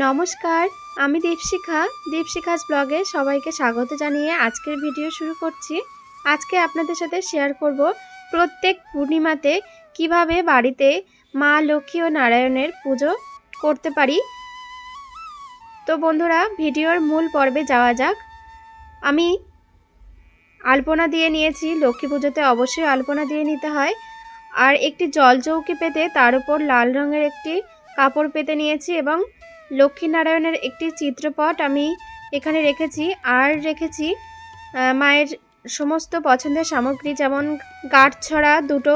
নমস্কার, আমি দীপশিখা। দীপশিখাস ব্লগে সবাইকে স্বাগত জানিয়ে আজকের ভিডিও শুরু করছি। আজকে আপনাদের সাথে শেয়ার করব প্রত্যেক পূর্ণিমাতে কীভাবে বাড়িতে মা লক্ষ্মী ও নারায়ণের পুজো করতে পারি। তো বন্ধুরা, ভিডিওর মূল পর্বে যাওয়া যাক। আমি আলপনা দিয়ে নিয়েছি, লক্ষ্মী পুজোতে অবশ্যই আলপনা দিয়ে নিতে হয়। আর একটি জল চৌকি পেতে তার উপর লাল রঙের একটি কাপড় পেতে নিয়েছি এবং লক্ষ্মীনারায়ণের একটি চিত্রপট আমি এখানে রেখেছি, আর রেখেছি মায়ের সমস্ত পছন্দের সামগ্রী যেমন গাঁট ছড়া, দুটো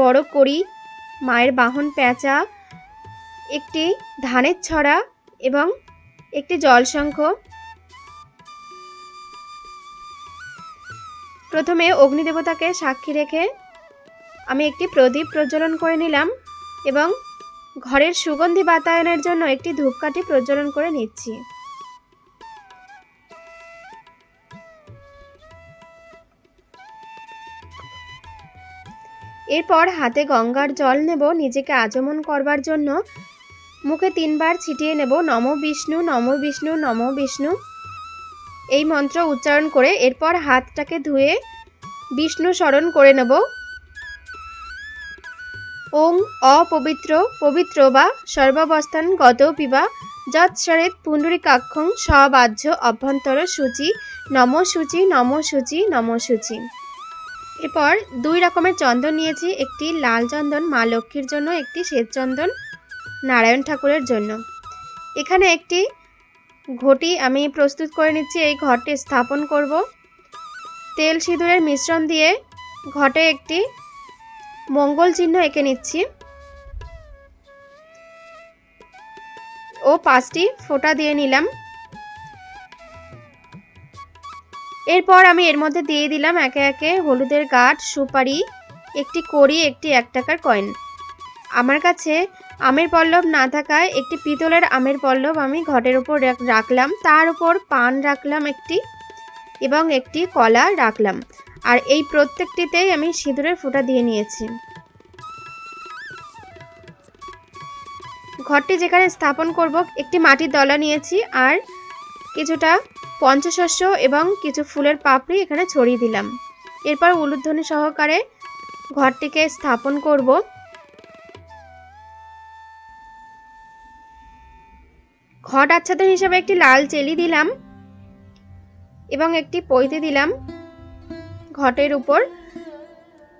বড় করি মায়ের বাহন প্যাঁচা, একটি ধানের ছড়া এবং একটি জলশঙ্খ। প্রথমে অগ্নিদেবতাকে সাক্ষী রেখে আমি একটি প্রদীপ প্রজ্বলন করে নিলাম এবং ঘরের সুগন্ধি বাতায়নের জন্য একটি ধূপকাঠি প্রজ্বলন করে নিচ্ছি। এরপর হাতে গঙ্গার জল নেব, নিজেকে আচমন করবার জন্য। মুখে তিনবার ছিটিয়ে নেব, নম বিষ্ণু নম বিষ্ণু নম বিষ্ণু। এই মন্ত্র উচ্চারণ করে এরপর হাতটাকে ধুয়ে বিষ্ণু স্মরণ করে নেব। ওং অপবিত্র, পবিত্র বা সর্বাবস্থান গত পিবা। যৎসরেত পুণ্ডরিকাক্ষং সবাহ্য অভ্যন্তর সূচি, নম সূচি নম সূচি নম সূচি। এরপর দুই রকমের চন্দন নিয়েছি, একটি লাল চন্দন মা লক্ষ্মীর জন্য, একটি শ্বেত চন্দন নারায়ণ ঠাকুরের জন্য। এখানে একটি ঘটি আমি প্রস্তুত করে নিচ্ছি, এই ঘরটি স্থাপন করব। তেল সিঁদুরের মিশ্রণ দিয়ে ঘটে একটি মঙ্গল চিহ্ন এঁকে নিচ্ছি। ও পাঁচটি ফোঁটা দিয়ে নিলাম। এরপর আমি এর মধ্যে দিয়ে দিলাম একে একে হলুদের গাঁট, সুপারি, একটি কড়ি, একটি এক টাকার কয়েন। আমার কাছে আমের পল্লব না থাকায় একটি পিতলের আমের পল্লব আমি ঘটের উপর রাখ- রাখলাম। তার উপর পান রাখলাম একটি এবং একটি কলা রাখলাম। আর এই প্রত্যেকটিতেই আমি সিঁদুরের ফোঁটা দিয়ে নিয়েছি। ঘরটি যেখানে স্থাপন করব, একটি মাটির দলা নিয়েছি আর কিছুটা পঞ্চশস্য এবং কিছু ফুলের পাপড়ি এখানে ছড়িয়ে দিলাম। এরপর উলুধ্বনি সহকারে ঘরটিকে স্থাপন করব। ঘট আচ্ছাদন হিসাবে একটি লাল চেলি দিলাম এবং একটি পৈতে দিলাম। ঘটের উপর।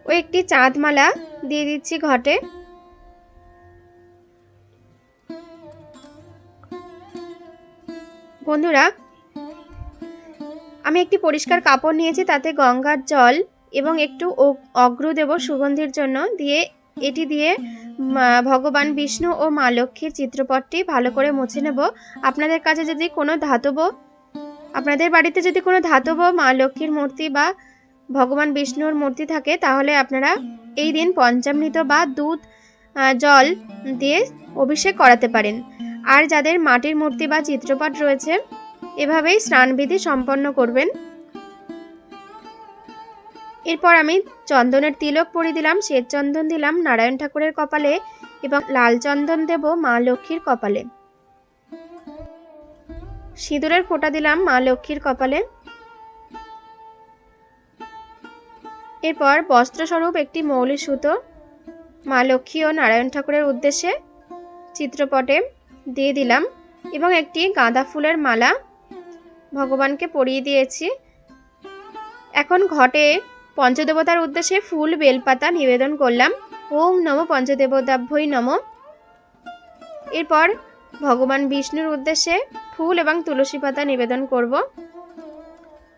ও একটি চাঁদমালা দিয়ে দিচ্ছি ঘটে। বন্ধুরা, আমি একটি পরিষ্কার কাপড় নিয়েছি, তাতে গঙ্গার জল এবং একটু অগ্র দেব সুগন্ধির জন্য দিয়ে, এটি দিয়ে ভগবান বিষ্ণু ও মা লক্ষ্মীর চিত্রপটটি ভালো করে মুছে নেব। আপনাদের কাছে যদি কোনো ধাতব, আপনাদের বাড়িতে যদি কোনো ধাতব মা লক্ষ্মীর মূর্তি বা ভগবান বিষ্ণুর মূর্তি থাকে, তাহলে আপনারা এই দিন পঞ্চামৃত বা দুধ জল দিয়ে অভিষেক করাতে পারেন। আর যাদের মাটির মূর্তি বা চিত্রপট রয়েছে, এভাবেই স্নানবিধি সম্পন্ন করবেন। এরপর আমি চন্দনের তিলক পরিয়ে দিলাম, শ্বেত চন্দন দিলাম, নারায়ণ ঠাকুরের কপালে এবং লাল চন্দন দেব মা লক্ষ্মীর কপালে। সিঁদুরের ফোঁটা দিলাম মা লক্ষ্মীর কপালে। এরপর বস্ত্রস্বরূপ একটি মৌলিক সুতো, মা লক্ষ্মী ও নারায়ণ ঠাকুরের উদ্দেশ্যে চিত্রপটে দিয়ে দিলাম এবং একটি গাঁদা ফুলের মালা ভগবানকে পরিয়ে দিয়েছি। এখন ঘটে পঞ্চদেবতার উদ্দেশ্যে ফুল বেলপাতা নিবেদন করলাম। ওম নম পঞ্চদেবতাভ্যই নম। এরপর ভগবান বিষ্ণুর উদ্দেশ্যে ফুল এবং তুলসী পাতা নিবেদন করব।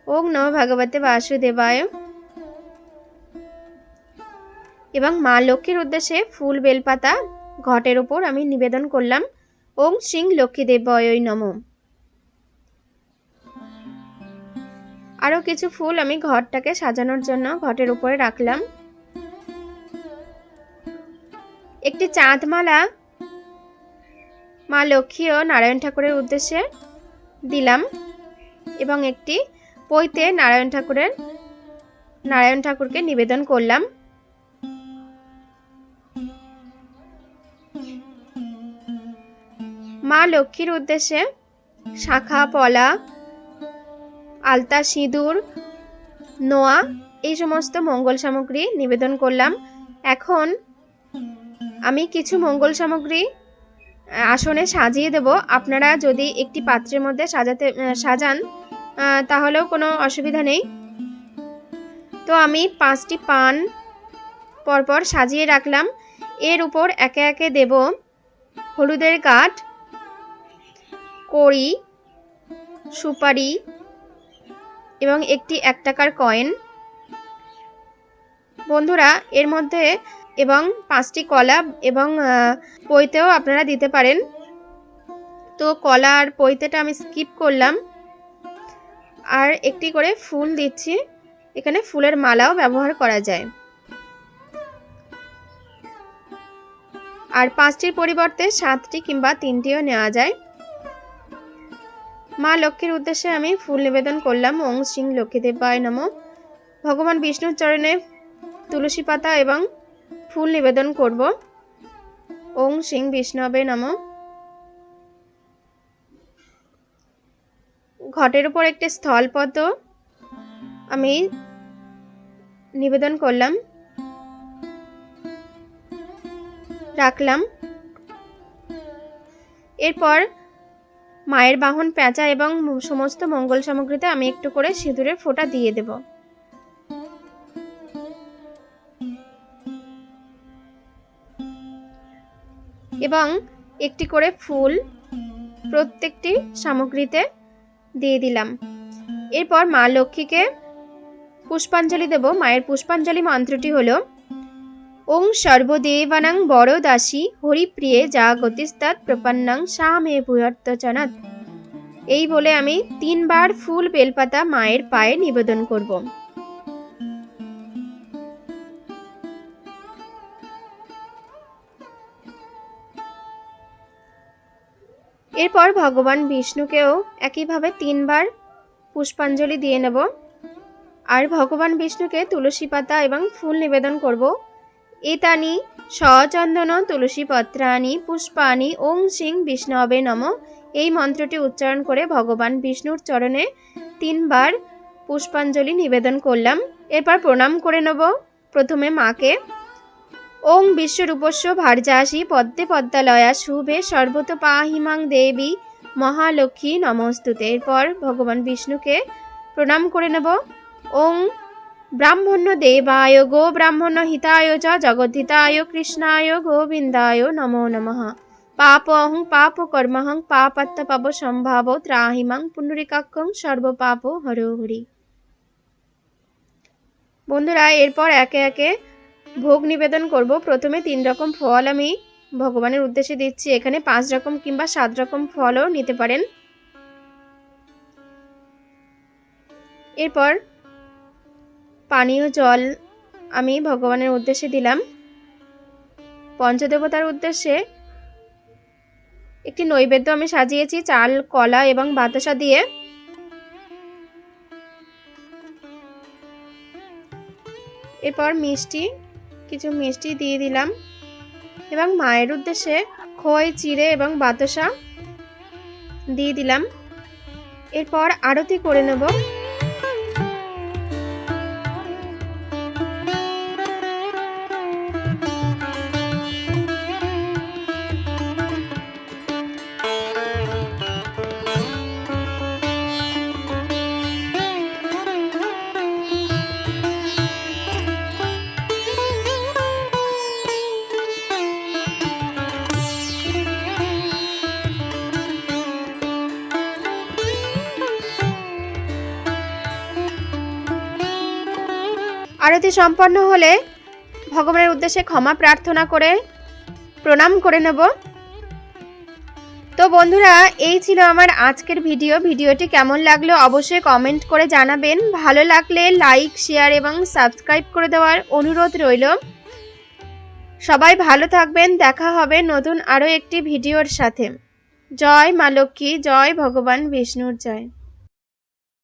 ওম নম ভগবতে বাসুদেবায়। এবং মা লক্ষ্মীর উদ্দেশ্যে ফুল বেলপাতা ঘটের উপর আমি নিবেদন করলাম। ওং শ্রী লক্ষ্মীদেবয় নম। আরও কিছু ফুল আমি ঘরটাকে সাজানোর জন্য ঘটের উপরে রাখলাম। একটি চাঁদমালা মা লক্ষ্মী ও নারায়ণ ঠাকুরের উদ্দেশ্যে দিলাম এবং একটি পৈতে নারায়ণ ঠাকুরের নারায়ণ ঠাকুরকে নিবেদন করলাম। মা লক্ষ্মীর উদ্দেশ্যে শাখা, পলা, আলতা, সিঁদুর, নোয়া এই সমস্ত মঙ্গল সামগ্রী নিবেদন করলাম। এখন আমি কিছু মঙ্গল সামগ্রী আসনে সাজিয়ে দেব। আপনারা যদি একটি পাত্রের মধ্যে সাজাতে সাজান তাহলেও কোনো অসুবিধা নেই। তো আমি পাঁচটি পান পরপর সাজিয়ে রাখলাম। এর উপর একে একে দেব হলুদের কাঠ কড়ি, সুপারি এবং একটি এক টাকার কয়েন। বন্ধুরা, এর মধ্যে এবং পাঁচটি কলা এবং পৈতেও আপনারা দিতে পারেন। তো কলা আর পৈতেটা আমি স্কিপ করলাম। আর একটি করে ফুল দিচ্ছি। এখানে ফুলের মালাও ব্যবহার করা যায়। আর পাঁচটির পরিবর্তে সাতটি কিংবা তিনটিও নেওয়া যায়। মা লক্ষ্মীর উদ্দেশ্যে আমি ফুল নিবেদন করলাম। ওং সিং লক্ষ্মীদেবায় নম। ভগবান বিষ্ণুর চরণে তুলসী পাতা এবং ফুল নিবেদন করব। ওং সিং বিষ্ণবে নম। ঘটের উপর একটি স্থলপদ্ম আমি নিবেদন করলাম। রাখলাম। এরপর মায়ের বাহন পেঁচা এবং সমস্ত মঙ্গল সামগ্রীতে আমি একটু করে সিঁদুরের ফোঁটা দিয়ে দেব। এবং একটি করে ফুল প্রত্যেকটি সামগ্রীতে দিয়ে দিলাম। এরপর মা লক্ষ্মীকে পুষ্পাঞ্জলি দেব। মায়ের পুষ্পাঞ্জলি মন্ত্রটি হলো ওং সর্বদেবানাং বড় দাসী হরিপ্রিয়ে যা গতিস্তাৎ প্রপন্নাং সা মে ভূয়র্তচনাৎ এই বলে আমি তিনবার ফুল বেলপাতা মায়ের পায়ে নিবেদন করব। এরপর ভগবান বিষ্ণুকেও একইভাবে তিনবার পুষ্পাঞ্জলি দিয়ে নেব। আর ভগবান বিষ্ণুকে তুলসী পাতা এবং ফুল নিবেদন করব এতানি সচন্দন তুলসী পত্রানি পুষ্পানি ওং সিং বিষ্ণবে নম। এই মন্ত্রটি উচ্চারণ করে ভগবান বিষ্ণুর চরণে তিনবার পুষ্পাঞ্জলি নিবেদন করলাম। এরপর প্রণাম করে নেব। প্রথমে মাকে, ওং বিশ্বরূপস্য ভার্যাসী পদ্মে পদ্মালয়া শুভে সর্বত পাহিমাং দেবী মহালক্ষ্মী নমস্তুতে। এরপর ভগবান বিষ্ণুকে প্রণাম করে নেব। ওং ব্রাহ্মণ্য দেবায় গো ব্রাহ্মণ্য হিতায় চ জগদ্ধিতায় কৃষ্ণায় গোবিন্দায় নমো নমঃ। পাপ অহং পাপ কর্মহং পাপাত্ম পাপ সম্ভাব ত্রাহিমাং পুণ্ডরিকাক্ষং সর্বপাপ হর হরি। বন্ধুরা, এরপর একে একে ভোগ নিবেদন করব। প্রথমে তিন রকম ফল আমি ভগবানের উদ্দেশ্যে দিচ্ছি। এখানে পাঁচ রকম কিংবা সাত রকম ফলও নিতে পারেন। এরপর পানীয় জল আমি ভগবানের উদ্দেশ্যে দিলাম। পঞ্চদেবতার উদ্দেশ্যে একটি নৈবেদ্য আমি সাজিয়েছি, চাল, কলা এবং বাতাসা দিয়ে। এরপর মিষ্টি, কিছু মিষ্টি দিয়ে দিলাম এবং মায়ের উদ্দেশ্যে খই, চিড়ে এবং বাতাসা দিয়ে দিলাম। এরপর আরতি করে নেব। আরতি সম্পন্ন হলে ভগবানের উদ্দেশ্যে ক্ষমা প্রার্থনা করে প্রণাম করে নেব। তো বন্ধুরা, এই ছিল আমার আজকের ভিডিও। ভিডিওটি কেমন লাগল অবশ্যই কমেন্ট করে জানাবেন। ভালো লাগলে লাইক শেয়ার এবং সাবস্ক্রাইব করে দেওয়ার অনুরোধ রইল। সবাই ভালো থাকবেন। দেখা হবে নতুন আরও একটি ভিডিওর সাথে। জয় মা লক্ষ্মী, জয় ভগবান বিষ্ণুর জয়।